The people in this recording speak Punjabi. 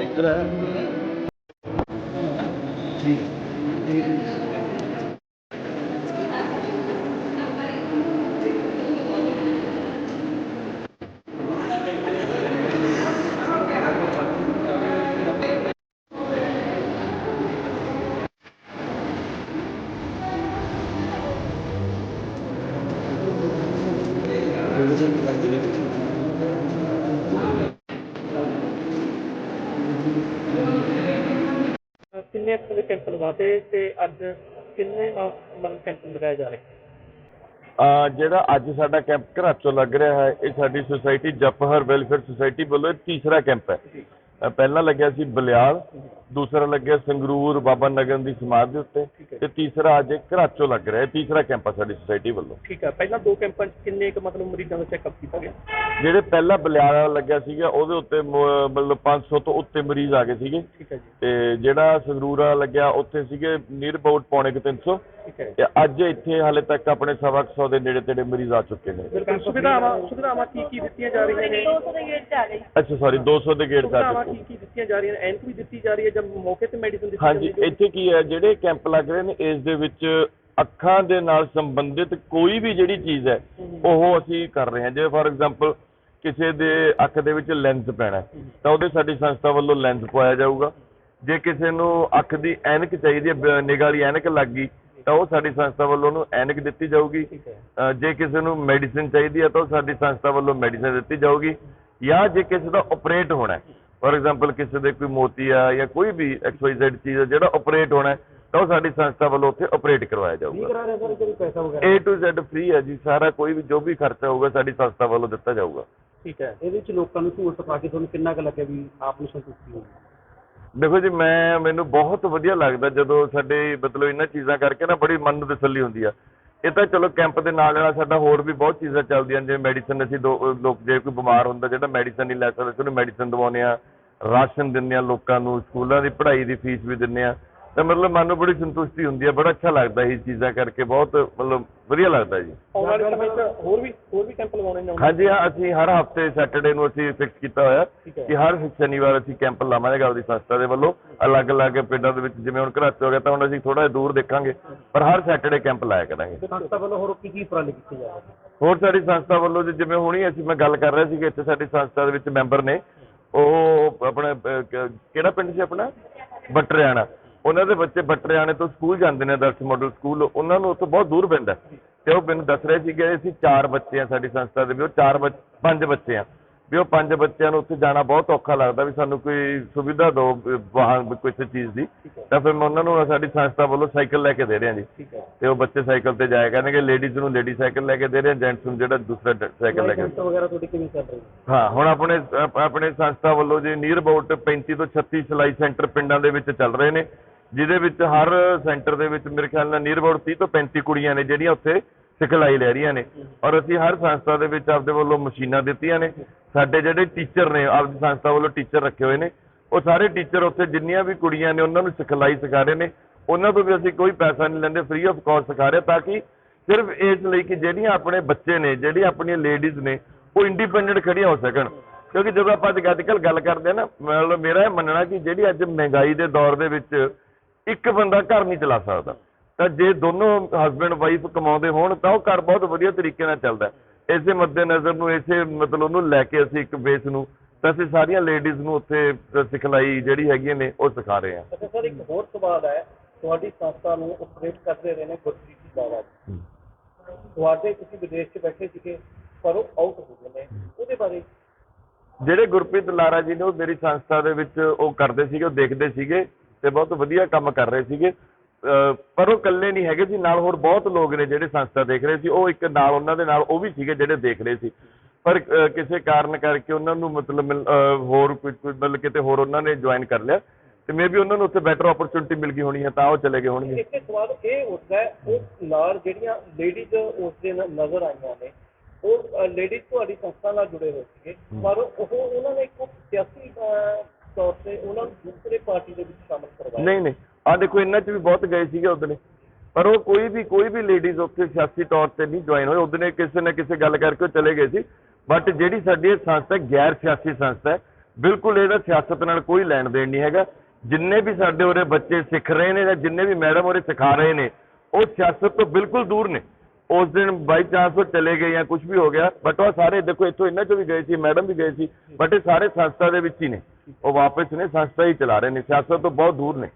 ਇੱਧਰ ਆ ਜੀ। ਕਿੰਨੇ ਦੇ ਕੈਂਪ ਲਗਾਤੇ ਤੇ ਅੱਜ ਕਿੰਨੇ ਮਨ ਕੈਂਪ ਲਗਾਏ ਜਾ ਰਹੇ? ਜਿਹੜਾ ਅੱਜ ਸਾਡਾ ਕੈਂਪ ਘਰਾਚੋਂ ਲੱਗ ਰਿਹਾ ਹੈ, ਇਹ ਸਾਡੀ ਸੁਸਾਇਟੀ ਜਪਹਰ ਵੈਲਫੇਅਰ ਸੁਸਾਇਟੀ ਵੱਲੋਂ ਇਹ ਤੀਸਰਾ ਕੈਂਪ ਹੈ। ਪਹਿਲਾਂ ਲੱਗਿਆ ਸੀ ਬਲਿਆਲ ਦੂਸਰਾ ਲੱਗਿਆ ਸੰਗਰੂਰ ਬਾਬਾ ਨਗਰ ਦੀ ਸਮਾਧ ਦੇ ਉੱਤੇ ਠੀਕ ਹੈ। ਤੇ ਤੀਸਰਾ ਅੱਜ ਇਹ ਘਰਾਚੋਂ ਲੱਗ ਰਿਹਾ ਹੈ ਤੀਸਰਾ ਕੈਂਪ ਹੈ ਸਾਡੀ ਸੁਸਾਇਟੀ ਵੱਲੋਂ। ਠੀਕ ਹੈ ਪਹਿਲਾਂ ਦੋ ਕੈਂਪਾਂ 'ਚ ਕਿੰਨੇ ਕੁ ਮਤਲਬ ਮਰੀਜ਼ਾਂ ਦਾ ਚੈੱਕਅਪ ਕੀਤਾ ਗਿਆ? ਜਿਹੜੇ ਪਹਿਲਾ ਬਲਿਆਲ ਵਾਲਾ ਲੱਗਿਆ ਸੀਗਾ ਉਹਦੇ ਉੱਤੇ ਮ- ਮਤਲਬ 500 ਤੋਂ ਉੱਤੇ ਮਰੀਜ਼ ਆ ਗਏ ਸੀਗੇ। ਠੀਕ ਹੈ ਜੀ। ਤੇ ਜਿਹੜਾ ਸੰਗਰੂਰ ਵਾਲਾ ਲੱਗਿਆ ਉੱਥੇ ਸੀਗੇ ਨੀਅਰ ਅਬਾਊਟ ਪੌਣੇ ਕੁ 300 ਠੀਕ ਹੈ ਤੇ ਅੱਜ ਇੱਥੇ ਹਾਲੇ ਤੱਕ ਆਪਣੇ ਸਵਾ ਕੁ ਸੌ ਦੇ ਨੇੜੇ ਤੇੜੇ ਮਰੀਜ਼ ਆ ਚੁੱਕੇ ਨੇ। ਬਿਲਕੁਲ ਸੁਵਿਧਾਵਾਂ ਸੁਵਿਧਾਵਾਂ ਕੀ ਕੀ ਦਿੱਤੀਆਂ ਜਾ ਰਹੀਆਂ ਨੇ? ਅੱਛਾ ਸੌਰੀ 200 ਦੇ ਗੇੜ ਤੱਕ ਸੁਵਿਧਾਵਾਂ ਕੀ ਕੀ ਦਿੱਤੀਆਂ ਜਾ ਰਹੀਆਂ ਨੇ? ਐਨਕ ਵੀ ਦਿੱਤੀ ਜਾ ਰਹੀ ਹੈ ਜਾਂ ਮੌਕੇ ਤੇ ਮੈਡੀਸਨ ਦਿੱਤੀ ਹਾਂਜੀ ਜਾਂਦੀ ਇੱਥੇ ਕੀ ਹੈ ਜਿਹੜੇ ਕੈਂਪ ਲੱਗ ਰਹੇ ਨੇ ਇਸ ਦੇ ਵਿੱਚ ਅੱਖਾਂ ਦੇ ਨਾਲ ਸੰਬੰਧਿਤ ਕੋਈ ਵੀ ਜਿਹੜੀ ਚੀਜ਼ ਹੈ ਉਹ ਅਸੀਂ ਕਰ ਰਹੇ ਹਾਂ। ਜਿਵੇਂ ਫਾਰ ਐਗਜ਼ਾਮਪਲ ਕਿਸੇ ਦੇ ਅੱਖ ਦੇ ਵਿੱਚ ਲੈਂਸ ਪੈਣਾ ਤਾਂ ਉਹਦੇ ਸਾਡੀ ਸੰਸਥਾ ਵੱਲੋਂ ਲੈਂਸ ਪਵਾਇਆ ਜਾਊਗਾ। ਜੇ ਕਿਸੇ ਨੂੰ ਅੱਖ ਦੀ ਐਨਕ ਚਾਹੀਦੀ ਹੈ ਨਿਗਾਹ ਵਾਲੀ ਐਨਕ ਲੱਗ ਗਈ ਤਾਂ ਉਹ ਸਾਡੀ ਸੰਸਥਾ ਵੱਲੋਂ ਉਹਨੂੰ ਐਨਕ ਦਿੱਤੀ ਜਾਊਗੀ। ਜੇ ਕਿਸੇ ਨੂੰ ਮੈਡੀਸਿਨ ਚਾਹੀਦੀ ਹੈ ਤਾਂ ਉਹ ਸਾਡੀ ਸੰਸਥਾ ਵੱਲੋਂ ਮੈਡੀਸਿਨ ਦਿੱਤੀ ਜਾਊਗੀ। ਜਾਂ ਜੇ ਕਿਸੇ ਦਾ ਆਪਰੇਟ ਹੋਣਾ ਹੈ ਫੋਰ ਐਗਜ਼ਾਮਪਲ ਕਿਸੇ ਦੇ ਕੋਈ ਮੋਤੀ ਆ ਜਾਂ ਕੋਈ ਵੀ XYZ ਚੀਜ਼ ਹੈ ਜਿਹੜਾ ਆਪਰੇਟ ਹੋਣਾ ਹੈ ਤਾਂ ਉਹ ਸਾਡੀ ਸੰਸਥਾ ਵੱਲੋਂ ਉੱਥੇ ਆਪਰੇਟ ਕਰਵਾਇਆ ਜਾਊਗਾ। ਕਰਾ ਰਹੇ ਸਰ? ਕੋਈ ਪੈਸਾ ਵਗੈਰਾ? A to Z ਫ੍ਰੀ ਹੈ ਜੀ ਸਾਰਾ ਕੋਈ ਵੀ ਜੋ ਵੀ ਖਰਚਾ ਹੋਊਗਾ ਸਾਡੀ ਸੰਸਥਾ ਵੱਲੋਂ ਦਿੱਤਾ ਜਾਊਗਾ। ਠੀਕ ਹੈ। ਇਹਦੇ ਵਿੱਚ ਲੋਕਾਂ ਨੂੰ ਸਹੂਲਤ ਪਾ ਕੇ ਤੁਹਾਨੂੰ ਕਿੰਨਾ ਕੁ ਲੱਗਿਆ ਵੀ ਆਪ ਨੂੰ ਸੰਤੁਸ਼ਟੀ ਹੋਵੇ ਦੇਖੋ ਜੀ ਮੈਂ ਮੈਨੂੰ ਬਹੁਤ ਵਧੀਆ ਲੱਗਦਾ ਜਦੋਂ ਸਾਡੇ ਮਤਲਬ ਇਹਨਾਂ ਚੀਜ਼ਾਂ ਕਰਕੇ ਨਾ ਬੜੀ ਮਨ ਨੂੰ ਤਸੱਲੀ ਹੁੰਦੀ ਆ। ਇਹ ਤਾਂ ਚਲੋ ਕੈਂਪ ਦੇ ਨਾਲ ਨਾਲ ਸਾਡਾ ਹੋਰ ਵੀ ਬਹੁਤ ਚੀਜ਼ਾਂ ਚੱਲਦੀਆਂ ਜਿਵੇਂ ਮੈਡੀਸਨ ਅਸੀਂ ਦੋ- ਲੋਕ ਜੇ ਕੋਈ ਬਿਮਾਰ ਹੁੰਦਾ, ਜਿਹੜਾ ਮੈਡੀਸਨ ਨਹੀਂ ਲੈ ਸਕਦਾ, ਅਸੀਂ ਉਹਨੂੰ ਮੈਡੀਸਨ ਦਵਾਉਂਦੇ ਆ ਰਾਸ਼ਨ ਦਿੰਦੇ ਆ ਲੋਕਾਂ ਨੂੰ, ਸਕੂਲਾਂ ਦੀ ਪੜ੍ਹਾਈ ਦੀ ਫੀਸ ਵੀ ਦਿੰਦੇ ਆ ਤਾਂ ਮਤਲਬ ਮਨ ਨੂੰ ਬੜੀ ਸੰਤੁਸ਼ਟੀ ਹੁੰਦੀ ਹੈ ਬੜਾ ਅੱਛਾ ਲੱਗਦਾ ਇਹ ਚੀਜ਼ਾਂ ਕਰਕੇ ਬਹੁਤ ਮਤਲਬ ਵਧੀਆ ਲੱਗਦਾ ਜੀ। ਆਉਣ ਵਾਲੇ ਸਮੇਂ 'ਚ ਹੋਰ ਵੀ ਹੋਰ ਵੀ ਕੈਂਪ ਲਗਾਉਣੇ ਨੇ ਹਾਂਜੀ ਹਾਂ ਅਸੀਂ ਹਰ ਹਫ਼ਤੇ ਸੈਟਰਡੇ ਨੂੰ ਅਸੀਂ ਫਿਕਸ ਕੀਤਾ ਹੋਇਆ। ਕਿ ਹਰ ਸ਼ਨੀਵਾਰ ਅਸੀਂ ਕੈਂਪ ਲਾਵਾਂਗੇ ਆਪਦੀ ਸੰਸਥਾ ਦੇ ਵੱਲੋਂ। ਅਲੱਗ-ਅਲੱਗ ਪਿੰਡਾਂ ਦੇ ਵਿੱਚ ਜਿਵੇਂ ਹੁਣ ਘਰਾਚੋ ਹੋ ਗਿਆ ਤਾਂ ਹੁਣ ਅਸੀਂ ਥੋੜਾ ਜਿਹਾ ਦੂਰ ਦੇਖਾਂਗੇ ਪਰ ਹਰ ਸੈਟਰਡੇ ਕੈਂਪ ਲਾਇਆ ਕਰਾਂਗੇ। ਸੰਸਥਾ ਵੱਲੋਂ ਹੋਰ ਕੀ ਕੀ ਉਪਰਾਲੇ ਕੀਤੇ ਜਾ ਰਹੇ ਨੇ? ਹੋਰ ਸਾਡੀ ਸੰਸਥਾ ਵੱਲੋਂ ਜੀ ਜਿਵੇਂ ਹੁਣੀ ਅਸੀਂ ਮੈਂ ਗੱਲ ਕਰ ਰਿਹਾ ਸੀ ਕਿ ਇੱਥੇ ਸਾਡੀ ਸੰਸਥਾ ਦੇ ਵਿੱਚ ਮੈਂਬਰ ਨੇ ਉਹ ਆਪਣੇ ਕਿਹੜਾ ਪਿੰਡ ਸੀ ਆਪਣਾ? ਬਟਰਿਆਣਾ। ਉਹਨਾਂ ਦੇ ਬੱਚੇ ਬਟਰਿਆਣੇ ਤੋਂ ਸਕੂਲ ਜਾਂਦੇ ਨੇ ਦਰਸ਼ ਮਾਡਲ ਸਕੂਲ। ਉਹਨਾਂ ਨੂੰ ਉੱਥੋਂ ਬਹੁਤ ਦੂਰ ਪੈਂਦਾ ਤੇ ਉਹ ਮੈਨੂੰ ਦੱਸ ਰਹੇ ਸੀ ਕਿ ਅਸੀਂ ਚਾਰ ਬੱਚੇ ਆ ਸਾਡੀ ਸੰਸਥਾ ਦੇ ਵੀ ਉਹ ਚਾਰ ਪੰਜ ਬੱਚੇ ਆ ਵੀ ਉਹ ਪੰਜ ਬੱਚਿਆਂ ਨੂੰ ਉੱਥੇ ਜਾਣਾ ਬਹੁਤ ਔਖਾ ਲੱਗਦਾ ਵੀ ਸਾਨੂੰ ਕੋਈ ਸੁਵਿਧਾ ਦਿਓ ਵੀ ਵਾਹਨ ਕਿਸੇ ਚੀਜ਼ ਦੀ। ਤਾਂ ਫਿਰ ਮੈਂ ਉਹਨਾਂ ਨੂੰ ਸਾਡੀ ਸੰਸਥਾ ਵੱਲੋਂ ਸਾਈਕਲ ਲੈ ਕੇ ਦੇ ਰਿਹਾ ਜੀ। ਹੈ। ਤੇ ਉਹ ਬੱਚੇ ਸਾਈਕਲ ਤੇ ਜਾਇਆ ਕਰਨਗੇ ਲੇਡੀਜ਼ ਨੂੰ ਲੇਡੀ ਸਾਈਕਲ ਲੈ ਕੇ ਦੇ ਰਹੇ ਜੈਂਟਸ ਨੂੰ ਜਿਹੜਾ ਦੂਸਰਾ ਸਾਈਕਲ ਲੈ ਕੇ ਲਾਇਸੈਂਸ ਵਗੈਰਾ ਤੁਹਾਡੀ ਕਿਵੇਂ ਚੱਲ ਰਹੀ ਹੈ? ਹਾਂ ਹੁਣ ਆਪਣੇ ਆਪ- ਆਪਣੇ ਸੰਸਥਾ ਵੱਲੋਂ ਜੀ ਨੀਅਰ ਅਬਾਊਟ 35 ਤੋਂ 36 ਸਿਲਾਈ ਸੈਂਟਰ ਪਿੰਡਾਂ ਦੇ ਵਿੱਚ ਚੱਲ ਰਹੇ ਨੇ। ਜਿਹਦੇ ਵਿੱਚ ਹਰ ਸੈਂਟਰ ਦੇ ਵਿੱਚ ਮੇਰੇ ਖਿਆਲ ਨਾਲ ਨੀਅਰ ਅਬਾਊਟ 30 ਤੋਂ 35 ਕੁੜੀਆਂ ਨੇ ਜਿਹੜੀਆਂ ਉੱਥੇ ਸਿਖਲਾਈ ਲੈ ਰਹੀਆਂ ਨੇ। ਔਰ ਅਸੀਂ ਹਰ ਸੰਸਥਾ ਦੇ ਵਿੱਚ ਆਪਦੇ ਵੱਲੋਂ ਮਸ਼ੀਨਾਂ ਦਿੱਤੀਆਂ ਨੇ। ਸਾਡੇ ਜਿਹੜੇ ਟੀਚਰ ਨੇ, ਆਪਦੀ ਸੰਸਥਾ ਵੱਲੋਂ ਟੀਚਰ ਰੱਖੇ ਹੋਏ ਨੇ। ਉਹ ਸਾਰੇ ਟੀਚਰ ਉੱਥੇ ਜਿੰਨੀਆਂ ਵੀ ਕੁੜੀਆਂ ਨੇ, ਉਹਨਾਂ ਨੂੰ ਸਿਖਲਾਈ ਸਿਖਾ ਰਹੇ ਨੇ। ਉਹਨਾਂ ਤੋਂ ਵੀ ਅਸੀਂ ਕੋਈ ਪੈਸਾ ਨਹੀਂ ਲੈਂਦੇ ਫ੍ਰੀ ਆਫ ਕਾਸਟ ਸਿਖਾ ਰਹੇ, ਤਾਂ ਕਿ ਸਿਰਫ ਇਸ ਲਈ ਕਿ ਜਿਹੜੀਆਂ ਆਪਣੇ ਬੱਚੇ ਨੇ, ਜਿਹੜੀਆਂ ਆਪਣੀਆਂ ਲੇਡੀਜ਼ ਨੇ, ਉਹ ਇੰਡੀਪੈਂਡੈਂਟ ਖੜੀਆਂ ਹੋ ਸਕਣ। ਕਿਉਂਕਿ ਜਦੋਂ ਆਪਾਂ ਅੱਜ ਅੱਜ ਕੱਲ੍ਹ ਗੱਲ ਕਰਦੇ ਆ ਨਾ, ਮਤਲਬ ਮੇਰਾ ਇਹ ਮੰਨਣਾ ਕਿ ਜਿਹੜੀ ਅੱਜ ਮਹਿੰਗਾਈ ਦੇ ਦੌਰ ਦੇ ਵਿੱਚ ਇੱਕ ਬੰਦਾ ਘਰ ਨਹੀਂ ਚਲਾ ਸਕਦਾ। ਤਾਂ ਜੇ ਦੋਨੋਂ ਹਸਬੰਡ ਵਾਈਫ ਕਮਾਉਂਦੇ ਹੋਣ ਤਾਂ ਉਹ ਘਰ ਬਹੁਤ ਵਧੀਆ ਤਰੀਕੇ ਨਾਲ ਚੱਲਦਾ। ਇਸੇ ਮੱਦੇ ਨਜ਼ਰ ਨੂੰ ਇਸੇ ਮਤਲਬ ਉਹਨੂੰ ਲੈ ਕੇ ਅਸੀਂ ਇੱਕ ਬੇਸ ਨੂੰ ਤਾਂ ਅਸੀਂ ਸਾਰੀਆਂ ਲੇਡੀਜ਼ ਨੂੰ ਉੱਥੇ ਸਿਖਲਾਈ ਜਿਹੜੀ ਹੈਗੀ ਨੇ ਉਹ ਸਿਖਾ ਰਹੇ ਹਾਂ। ਅੱਛਾ ਸਰ ਇੱਕ ਹੋਰ ਸਵਾਲ ਹੈ। ਤੁਹਾਡੀ ਸੰਸਥਾ ਨੂੰ ਆਪਰੇਟ ਕਰਦੇ ਰਹੇ ਨੇ ਗੁਰਜੀਤ ਜੀ ਬਾਵਾ ਜੀ। ਤੁਹਾਡੇ ਤੁਸੀਂ ਵਿਦੇਸ਼ 'ਚ ਬੈਠੇ ਸੀਗੇ ਪਰ ਉਹ ਆਊਟ ਹੋ ਗਏ ਨੇ। ਉਹਦੇ ਬਾਰੇ ਜਿਹੜੇ ਗੁਰਪ੍ਰੀਤ ਲਾਰਾ ਜੀ ਨੇ ਉਹ ਮੇਰੀ ਸੰਸਥਾ ਦੇ ਵਿੱਚ ਉਹ ਕਰਦੇ ਸੀਗੇ ਉਹ ਦੇਖਦੇ ਸੀਗੇ। ਤੇ ਬਹੁਤ ਵਧੀਆ ਕੰਮ ਕਰ ਰਹੇ ਸੀਗੇ। ਪਰ ਉਹ ਇਕੱਲੇ ਨਹੀਂ ਹੈਗੇ ਸੀ ਨਾਲ ਹੋਰ ਬਹੁਤ ਲੋਕ ਨੇ ਜਿਹੜੇ ਸੰਸਥਾ ਦੇਖ ਰਹੇ ਸੀ। ਉਹ ਇੱਕ ਨਾਲ ਉਹਨਾਂ ਦੇ ਨਾਲ ਉਹ ਵੀ ਸੀਗੇ ਜਿਹੜੇ ਦੇਖ ਰਹੇ ਸੀ। ਪਰ ਕਿਸੇ ਕਾਰਨ ਕਰਕੇ ਉਹਨਾਂ ਨੂੰ ਮਤਲਬ ਹੋਰ ਕੋਈ ਮਤਲਬ ਕਿਤੇ ਹੋਰ ਉਹਨਾਂ ਨੇ ਜੁਆਇਨ ਕਰ ਲਿਆ। ਤੇ ਮੇਬੀ ਉਹਨਾਂ ਨੂੰ ਉੱਥੇ ਬੈਟਰ ਓਪਰਚੁਨਿਟੀ ਮਿਲ ਗਈ ਹੋਣੀ ਹੈ ਤਾਂ ਉਹ ਚਲੇ ਗਏ ਹੋਣਗੇ। ਇੱਕ ਸਵਾਲ ਇਹ ਉੱਠਦਾ ਹੈ ਉਹ ਨਾਲ ਜਿਹੜੀਆਂ ਲੇਡੀਜ਼ ਉਸ ਦੇ ਨਜ਼ਰ ਆਈਆਂ ਨੇ ਉਹ ਲੇਡੀਜ਼ ਤੁਹਾਡੀ ਸੰਸਥਾ ਨਾਲ ਜੁੜੇ ਹੋਏ ਸੀਗੇ। ਪਰ ਉਹ ਉਹਨਾਂ ਨੇ ਇੱਕ ਸਿਆਸੀ ਤੌਰ ਤੇ ਉਹਨਾਂ ਨੂੰ ਦੂਸਰੇ ਪਾਰਟੀ ਦੇ ਵਿੱਚ ਸ਼ਾਮਲ ਕਰਵਾਇਆ। ਨਹੀਂ ਨਹੀਂ। ਆ ਦੇਖੋ, ਇਹਨਾਂ 'ਚ ਵੀ ਬਹੁਤ ਗਏ ਸੀਗੇ ਉਦਨੇ ਪਰ ਉਹ ਕੋਈ ਵੀ ਕੋਈ ਵੀ ਲੇਡੀਜ਼ ਉੱਥੇ ਸਿਆਸੀ ਤੌਰ ਤੇ ਨਹੀਂ ਜੁਆਇਨ ਹੋਏ। ਉਦਨੇ ਕਿਸੇ ਨਾ ਕਿਸੇ ਗੱਲ ਕਰਕੇ ਉਹ ਚਲੇ ਗਏ ਸੀ। ਬਟ ਜਿਹੜੀ ਸਾਡੀ ਇਹ ਸੰਸਥਾ ਗੈਰ ਸਿਆਸੀ ਸੰਸਥਾ ਹੈ, ਬਿਲਕੁਲ ਇਹਦਾ ਸਿਆਸਤ ਨਾਲ ਕੋਈ ਲੈਣ ਦੇਣ ਨਹੀਂ ਹੈਗਾ। ਜਿੰਨੇ ਵੀ ਸਾਡੇ ਉਰੇ ਬੱਚੇ ਸਿੱਖ ਰਹੇ ਨੇ ਜਾਂ ਜਿੰਨੇ ਵੀ ਮੈਡਮ ਉਰੇ ਸਿਖਾ ਰਹੇ ਨੇ, ਉਹ ਸਿਆਸਤ ਤੋਂ ਬਿਲਕੁਲ ਦੂਰ ਨੇ। ਉਸ ਦਿਨ ਬਾਈ ਚਾਂਸ ਉਹ ਚਲੇ ਗਏ ਜਾਂ ਕੁਝ ਵੀ ਹੋ ਗਿਆ। ਬਟ ਉਹ ਸਾਰੇ ਦੇਖੋ, ਇੱਥੋਂ ਇਹਨਾਂ ਚੋਂ ਵੀ ਗਏ ਸੀ ਮੈਡਮ ਵੀ ਗਏ ਸੀ। ਬਟ ਇਹ ਸਾਰੇ ਸੰਸਥਾ ਦੇ ਵਿੱਚ ਹੀ ਨੇ। ਉਹ ਵਾਪਸ ਨੇ ਸੰਸਥਾ ਹੀ ਚਲਾ ਰਹੇ ਨੇ ਸਿਆਸਤ ਤੋਂ ਬਹੁਤ ਦੂਰ ਨੇ।